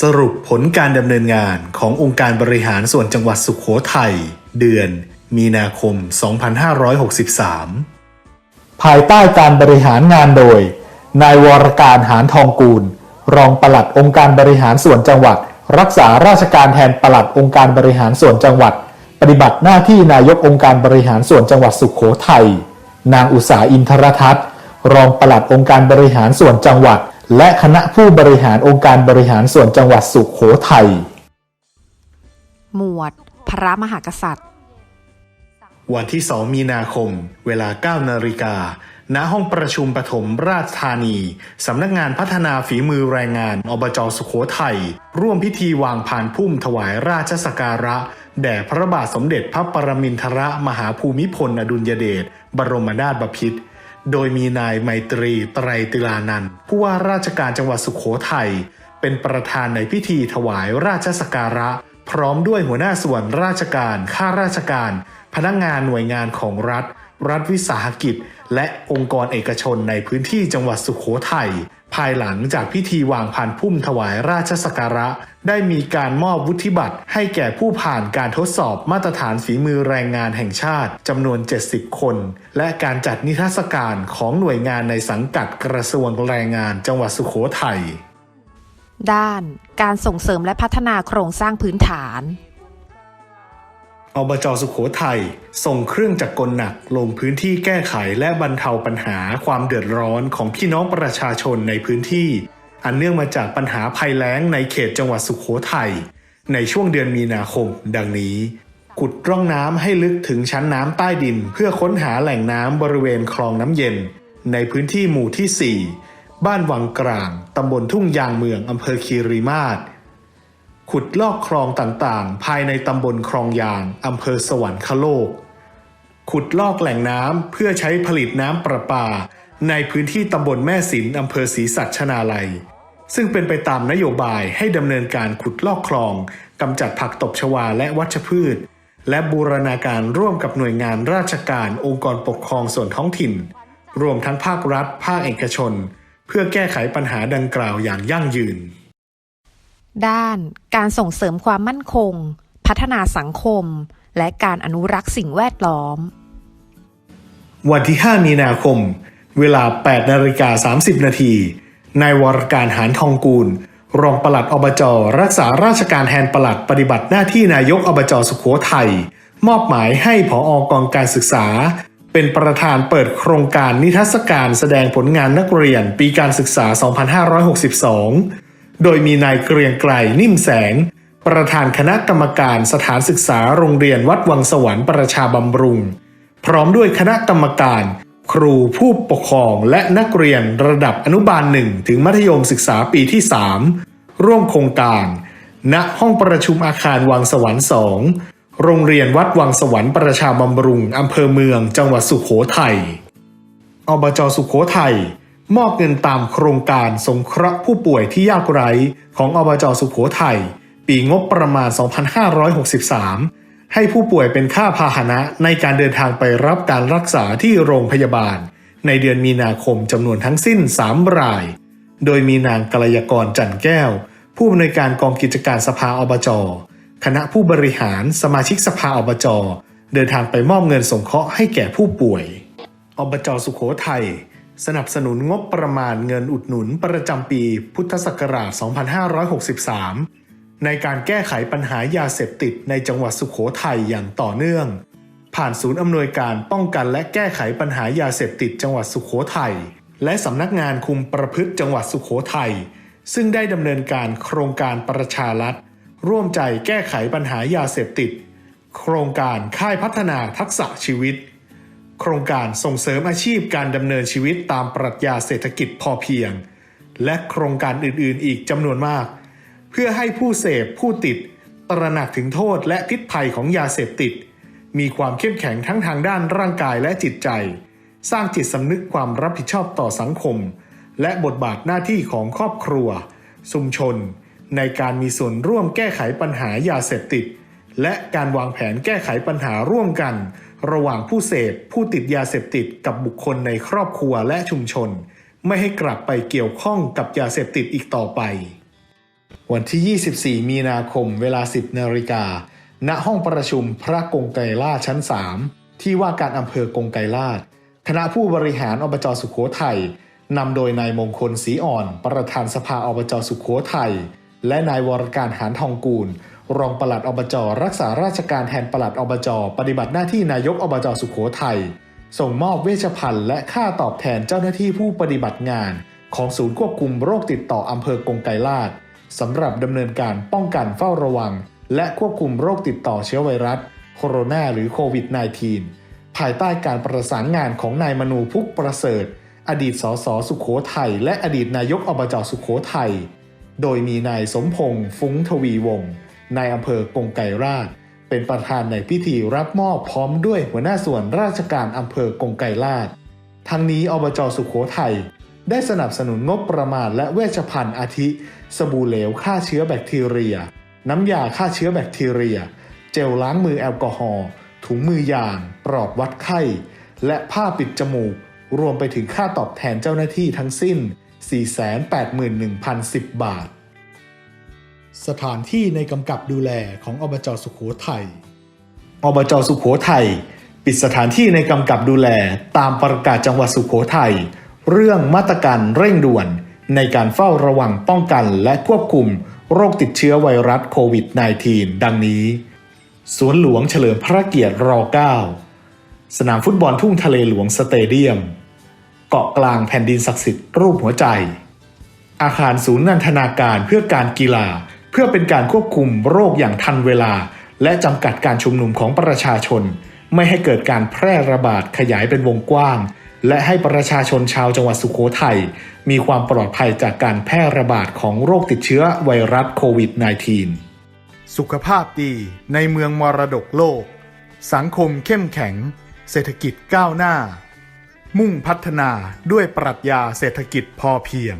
สรุปผลการดำเนินงานขององค์การบริหารส่วนจังหวัดสุขโขทัยเดือน มีนาคม 2563 ภายใต้การบริหารงานโดย นายวรการหานทองกูล รองปลัดองค์การบริหารส่วนจังหวัด รักษาราชการแทนปลัดองค์การบริหารส่วนจังหวัด ปฏิบัติหน้าที่นายกองค์การบริหารส่วนจังหวัดสุขโขทัยนางอุษาอินทรทัศน์ รองปลัดองค์การบริหารส่วนจังหวัด และคณะผู้บริหารองค์การบริหารส่วนจังหวัดสุขโขทัย หมวด พระมหากษัตริย์ วันที่ 2 มีนาคม เวลา 9 นาฬิกา ณ ห้องประชุมปฐมราชธานี สำนักงานพัฒนาฝีมือแรงงาน อบจสุขโขทัย ร่วมพิธีวางพานพุ่มถวายราชสักการะ แด่พระบาทสมเด็จพระปรมินทรมหาภูมิพลอดุลยเดช บรมนาถบพิตร โดยมีนายไมตรีไตรติลานันผู้ว่าราชการจังหวัดสุขโขทัยเป็นประธานในพิธีถวายราชสักการะ พร้อมด้วยหัวหน้าส่วนราชการข้าราชการ พนักงานหน่วยงานของรัฐ รัฐวิสาหกิจ และองค์กรเอกชนในพื้นที่จังหวัดสุขโขทัยภายหลังจากพิธีวางพานพุ่มถวายราชสักการะ ได้มีการมอบวุฒิบัตรให้แก่ผู้ผ่านการทดสอบมาตรฐานฝีมือแรงงานแห่งชาติจำนวน 70 คน และการจัดนิทรรศการของหน่วยงานในสังกัดกระทรวงแรงงานจังหวัดสุขโขทัยด้านการส่งเสริมและพัฒนาโครงสร้างพื้นฐาน อบจสุขโขทัยส่งเครื่องจักรกลหนักลงพื้นที่แก้ไขและบรรเทาปัญหาความเดือดร้อนของพี่น้องประชาชนในพื้นที่ อันเนื่องมาจากปัญหาภัยแล้งในเขตจังหวัดสุขโขทัยในช่วงเดือนมีนาคม ดังนี้ ขุดร่องน้ำให้ลึกถึงชั้นน้ำใต้ดิน เพื่อค้นหาแหล่งน้ำบริเวณคลองน้ำเย็น ในพื้นที่หมู่ที่ 4 บ้านวังกลางตำบลทุ่งยางเมืองอำเภอคีรีมาศ ขุดลอกคลองต่างๆ ภายในตำบลคลองยางอำเภอสวรรคโลก ขุดลอกแหล่งน้ำเพื่อใช้ผลิตน้ำประปา ในพื้นที่ตำบลแม่สินอำเภอศรีสัชนาลัย ซึ่งเป็นไปตามนโยบายให้ดำเนินการขุดลอกคลองกำจัดผักตบชวาและวัชพืช และบูรณาการร่วมกับหน่วยงานราชการองค์กรปกครองส่วนท้องถิ่น รวมทั้งภาครัฐ ภาคเอกชน เพื่อแก้ไขปัญหาดังกล่าวอย่างยั่งยืน ด้านการส่งเสริมความมั่นคง พัฒนาสังคม และการอนุรักษ์สิ่งแวดล้อม วันที่ 5 มีนาคม เวลา 8นาฬิกา30 นาทีนายวรการหานทองกูล รองปลัดอบจ รักษาราชการแทนปลัดปฏิบัติหน้าที่นายกอบจสุขโขทัยมอบหมายให้ผออกองการศึกษา เป็นประธานเปิดโครงการนิทรรศการแสดงผลงานนักเรียนปีการศึกษา 2562 โดยมีนายเกรียงไกรนิ่มแสง ประธานคณะกรรมการสถานศึกษาโรงเรียนวัดวังสวรรค์ประชาบำรุง พร้อมด้วยคณะกรรมการ ครูผู้ปกครองและนักเรียนระดับอนุบาลหนึ่งถึงมัธยมศึกษาปีที่ 3 ร่วมโครงการ ณห้องประชุมอาคารวังสวรรค์สองโรงเรียนวัดวังสวรรค์ประชาบำรุงอำเภอเมือง จังหวัดสุขโขทัยอบจสุขโขทัย มอบเงินตามโครงการสงเคราะห์ผู้ป่วยที่ยากไร้ของอบจสุขโขทัยปีงบประมาณ 2563 ให้ผู้ป่วยเป็นค่าพาหนะในการเดินทางไปรับการรักษาที่โรงพยาบาล ในเดือนมีนาคมจำนวนทั้งสิ้น 3 ราย โดยมีนางกัลยากรจันแก้ว ผู้อำนวยการกองกิจการสภาอบจ คณะผู้บริหารสมาชิกสภาอบจ เดินทางไปมอบเงินสงเคราะห์ให้แก่ผู้ป่วย อบจสุขโขทัย สนับสนุนงบประมาณเงินอุดหนุนประจำปีพุทธศักราช 2563 ในการแก้ไขปัญหายาเสพติดในจังหวัดสุขโขทัยอย่างต่อเนื่อง ผ่านศูนย์อำนวยการป้องกันและแก้ไขปัญหายาเสพติดจังหวัดสุขโขทัยและสำนักงานคุมประพฤติจังหวัดสุขโขทัยซึ่งได้ดำเนินการโครงการประชารัฐร่วมใจแก้ไขปัญหายาเสพติด โครงการค่ายพัฒนาทักษะชีวิต โครงการส่งเสริมอาชีพการดำเนินชีวิตตามปรัชญาเศรษฐกิจพอเพียง และโครงการอื่นๆ อีกจำนวนมาก เพื่อให้ผู้เสพผู้ติด ตระหนักถึงโทษและพิษภัยของยาเสพติด มีความเข้มแข็งทั้งทางด้านร่างกายและจิตใจ สร้างจิตสำนึกความรับผิดชอบต่อสังคม และบทบาทหน้าที่ของครอบครัว ชุมชน ในการมีส่วนร่วมแก้ไขปัญหายาเสพติด และการวางแผนแก้ไขปัญหาร่วมกัน ระหว่างผู้เสพผู้ติดยาเสพติดกับบุคคลในครอบครัวและชุมชน ไม่ให้กลับไปเกี่ยวข้องกับยาเสพติดอีกต่อไป วันที่ 24 มีนาคมเวลา 10นาฬิกาณห้องประชุมพระกงไกรลาชชั้น 3 ที่ว่าการอำเภอกงไกรลาชคณะผู้บริหารอบจสุขโขทัยนำโดยนายมงคลศรีอ่อน ประธานสภาอบจสุขโขทัยและนายวรการหานทองกูล รองปลัดอบจรักษาราชการแทนปลัดอบจปฏิบัติหน้าที่นายกอบจสุขโขทัยส่งมอบเวชภัณฑ์และค่าตอบแทนเจ้าหน้าที่ผู้ปฏิบัติงาน ของศูนย์ควบคุมโรคติดต่ออำเภอกงไกรลาดสำหรับดำเนินการป้องกันเฝ้าระวัง และควบคุมโรคติดต่อเชื้อไวรัสโคโรนาหรือโควิด -19 ภายใต้การประสานงานของนายมนูพุกประเสริฐ อดีตสสสุขโขทัยและอดีตนายกอบจสุขโขทัยโดยมีนายสมพงษ์ฟุ้งทวีวงศ์ นายอำเภอกงไกรราช เป็นประธานในพิธีรับมอบพร้อมด้วยหัวหน้าส่วนราชการอำเภอกงไกรราช ทั้งนี้อบจสุขโขทัยได้สนับสนุนงบประมาณและเวชภัณฑ์อาทิ สบู่เหลวฆ่าเชื้อแบคทีเรีย น้ำยาฆ่าเชื้อแบคทีเรีย เจลล้างมือแอลกอฮอล์ถุงมือยาง ปลอดวัดไข้ และผ้าปิดจมูก รวมไปถึงค่าตอบแทนเจ้าหน้าที่ทั้งสิ้น 481,010 บาท สถานที่ในกำกับดูแลของอบจสุขโขทัย อบจสุขโขทัยปิดสถานที่ในกำกับดูแลตามประกาศจังหวัดสุขโขทัยเรื่องมาตรการเร่งด่วนในการเฝ้าระวังป้องกันและควบคุมโรคติดเชื้อไวรัสโควิด -19 ดังนี้ สวนหลวงเฉลิมพระเกียรติร9สนามฟุตบอลทุ่งทะเลหลวงสเตเดียม เกาะกลางแผ่นดินศักดิ์สิทธิ์รูปหัวใจ อาคารศูนย์นันทนาการเพื่อการกีฬา เพื่อเป็นการควบคุมโรคอย่างทันเวลา และจำกัดการชุมนุมของประชาชน ไม่ให้เกิดการแพร่ระบาดขยายเป็นวงกว้าง และให้ประชาชนชาวจังหวัดสุโขทัยมีความปลอดภัยจากการแพร่ระบาดของโรคติดเชื้อไวรัสโควิด -19 สุขภาพดีในเมืองมรดกโลก สังคมเข้มแข็ง เศรษฐกิจก้าวหน้า มุ่งพัฒนาด้วยปรัชญาเศรษฐกิจพอเพียง